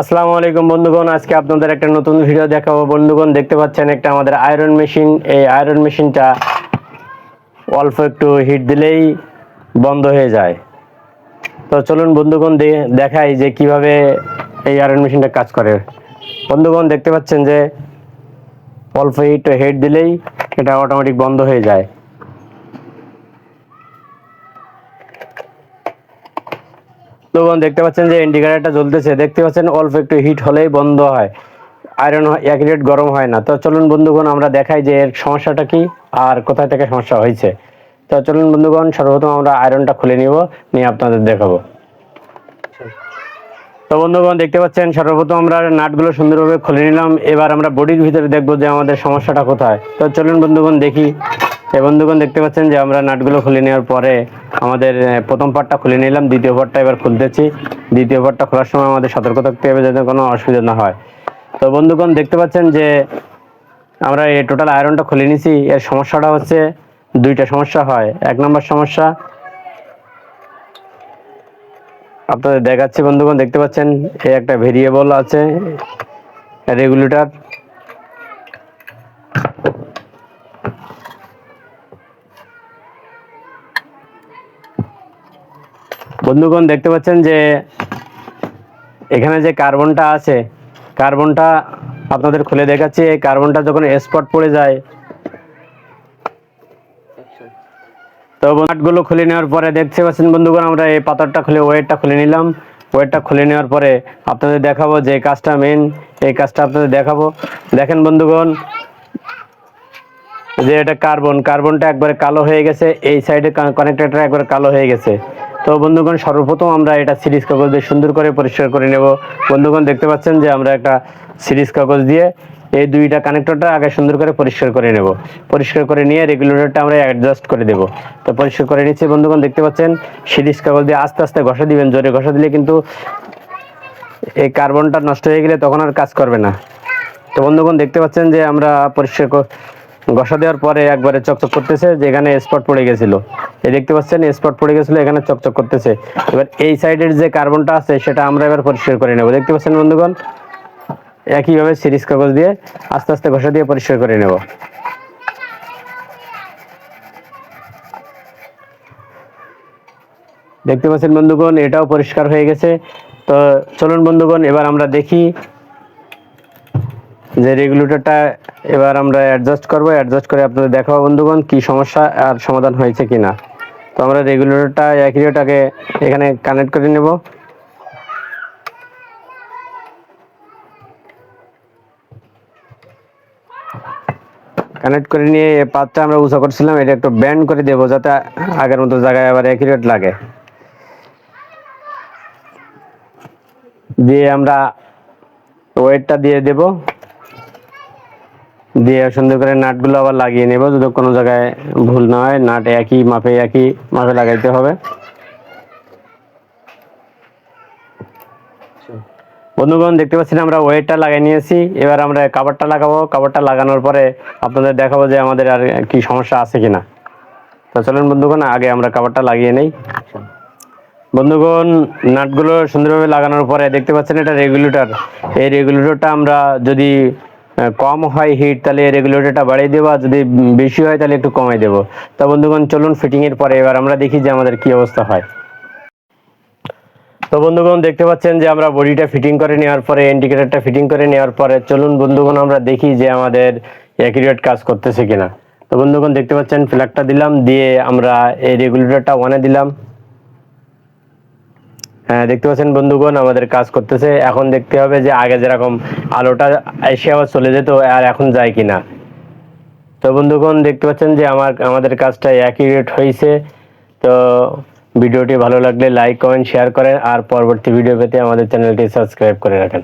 আসসালামু আলাইকুম বন্ধুগণ, আজকে আপনাদের একটা নতুন ভিডিও দেখাবো। বন্ধুগণ, দেখতে পাচ্ছেন একটা আমাদের আয়রন মেশিন এই আয়রন মেশিনটা অল্প একটু হিট দিলেই বন্ধ হয়ে যায়। তো চলুন বন্ধুগণ দেখাই যে কীভাবে এই আয়রন মেশিনটা কাজ করে। বন্ধুগণ, দেখতে পাচ্ছেন যে অল্প হিট হিট দিলেই এটা অটোমেটিক বন্ধ হয়ে যায়। বন্ধুগণ, দেখতে পাচ্ছেন যে ইন্ডিকেটারটা জ্বলতেছে। দেখতে পাচ্ছেন অল্প একটু হিট হলেই বন্ধ হয়। আয়রন অ্যাকুরেট গরম হয় না। তো চলুন বন্ধুগণ, আমরা দেখাই যে এর সমস্যাটা কি আর কোথায় থেকে সমস্যা হয়েছে। তো চলুন বন্ধুগণ, সর্বপ্রথম আমরা আয়রনটা খুলে নিব, নিয়ে আপনাদের দেখাবো। তো বন্ধুগণ, দেখতে পাচ্ছেন, সর্বপ্রথম আমরা নাটগুলো সুন্দরভাবে খুলে নিলাম। এবার আমরা বডির ভিতরে দেখব যে আমাদের সমস্যাটা কোথায়। তো চলুন বন্ধুগণ, দেখি। বন্ধুগণ দেখতে পাচ্ছেন যে আমরা নাটগুলো খুলে নেওয়ার পরে আমাদের প্রথম পার্টটা খুলে নিলাম, দ্বিতীয় পার্টটা এবার খুলতেছি। দ্বিতীয় পার্টটা খোলার সময় আমাদের সতর্ক থাকতে হবে যাতে কোনো অসুবিধা না হয়। তো বন্ধুগণ দেখতে পাচ্ছেন যে আমরা এই টোটাল আয়রনটা খুলে নিছি। এর সমস্যাটা হচ্ছে দুইটা সমস্যা হয়। এক নম্বর সমস্যা, আপনাদের দেখাচ্ছি বন্ধুগণ, দেখতে পাচ্ছেন এই একটা ভেরিয়েবল আছে রেগুলেটর বন্ধুগণ, দেখতে পাচ্ছেন যে এখানে যে কার্বনটা আছে, কার্বনটা আপনাদের খুলে দেখাচ্ছি। এই কার্বনটা যখন স্পট পড়ে যায়, তো নাটগুলো খুলে নেওয়ার পরে দেখতে পাচ্ছেন বন্ধুগণ, আমরা এই পাথরটা খুলে, ওয়েটটা খুলে নিলাম। ওয়েটটা খুলে নেওয়ার পরে আপনাদের দেখাবো যে কাজটা মেন এই কাজটা আপনাদের দেখাবো। দেখেন বন্ধুগণ, যে এটা কার্বন, কার্বনটা একবারে কালো হয়ে গেছে, এই সাইডে কানেক্টরটা একবারে কালো হয়ে গেছে। তো বন্ধুগণ, সর্বপ্রথম আমরা এটা সিরিজ কাগজ দিয়ে সুন্দর করে পরিষ্কার করে নেব। বন্ধুগণ, দেখতে পাচ্ছেন যে আমরা একটা সিরিজ কাগজ দিয়ে এই দুইটা কানেক্টরটা আগে সুন্দর করে পরিষ্কার করে নেব। পরিষ্কার করে নিয়ে রেগুলেটরটা আমরা অ্যাডজাস্ট করে দেব। তো পরিষ্কার করে নিচ্ছি, বন্ধুগণ, দেখতে পাচ্ছেন, সিরিজ কাগজ দিয়ে আস্তে আস্তে ঘষা দিবেন, জোরে ঘষা দিলে কিন্তু এই কার্বনটা নষ্ট হয়ে গেলে তখন আর কাজ করবে না। তো বন্ধুগণ, দেখতে পাচ্ছেন যে আমরা পরিষ্কার ঘষা দেওয়ার পরে একবারে চকচক করতেছে, যেখানে স্পট পড়ে গেছিল। এই দেখতে পাচ্ছেন স্পট পড়ে গেছিল, এখানে চকচক করতেছে। এবার এই সাইডের যে কার্বনটা আছে, সেটা আমরা এবার পরিষ্কার করে নেব। দেখতে পাচ্ছেন বন্ধুগণ, একইভাবে সিরিজ কাগজ দিয়ে আস্তে আস্তে ঘষা দিয়ে পরিষ্কার করে নেব। দেখতে পাচ্ছেন বন্ধুগণ, এটাও পরিষ্কার হয়ে গেছে। তো চলুন বন্ধুগণ, এবার আমরা দেখি যে রেগুলেটরটা এবার আমরা অ্যাডজাস্ট করব। অ্যাডজাস্ট করে আপনাদের দেখাবো বন্ধুগণ কি সমস্যা আর সমাধান হয়েছে কিনা। তো আমরা রেগুলেটরটা অ্যাকিউরেটাকে এখানে কানেক্ট করে নেব। কানেক্ট করে নিয়ে এই পাতটা আমরা উঁচা করছিলাম। এটা একটু ব্যান্ড করে দেবো যাতে আগের মতো জায়গায় আবার অ্যাকিউরেট লাগে। দিয়ে আমরা ওয়েটটা দিয়ে দেব। দিয়ে সুন্দর করে নাটগুলো আবার লাগিয়ে নেব যদি কোনো জায়গায় ভুল না হয়, নাট একই, মাপে একই, মাপে লাগাইতে হবে। বন্ধুগণ, দেখতে পাচ্ছেন আমরা ওয়েটটা লাগিয়ে নিয়েছি। এবার আমরা কাভারটা লাগাবো। কাভারটা লাগানোর পরে আপনাদের দেখাবো যে আমাদের আর কি সমস্যা আছে কিনা। তো চলুন বন্ধুগণ, আগে আমরা কাভারটা লাগিয়ে নেই। বন্ধুগণ, নাটগুলো সুন্দরভাবে লাগানোর পরে দেখতে পাচ্ছেন এটা রেগুলেটর। এই রেগুলেটরটা আমরা যদি কম হয় হিট তাহলে রেগুলেটরটা বাড়িয়ে দেবো, আর যদি বেশি হয় তাহলে একটু কমাই দেবো। তো বন্ধুগণ, চলুন ফিটিং এর পরে এবার আমরা দেখি যে আমাদের কি অবস্থা হয়। তো বন্ধুগণ, দেখতে পাচ্ছেন যে আমরা বডিটা ফিটিং করে নেওয়ার পরে ইন্ডিকেটরটা ফিটিং করে নেওয়ার পরে, চলুন বন্ধুগণ, আমরা দেখি যে আমাদের অ্যাকিউরেট কাজ করতেছে কিনা। তো বন্ধুগণ, দেখতে পাচ্ছেন ফ্ল্যাগটা দিলাম, দিয়ে আমরা এই রেগুলেটরটা ওয়ানে দিলাম। দেখতে পাচ্ছেন বন্ধুগণ, আমাদের কাজ করতেছে। এখন দেখতে হবে যে আগে যেরকম আলোটা এসে আবার চলে যেত, আর এখন যায় কিনা। তো বন্ধুগণ, দেখতে পাচ্ছেন যে আমার, আমাদের কাজটা অ্যাকিউরেট হয়েছে তো ভিডিওটি ভালো লাগলে লাইক কমেন্ট শেয়ার করেন, আর পরবর্তী ভিডিও পেতে আমাদের চ্যানেলটি সাবস্ক্রাইব করে রাখেন।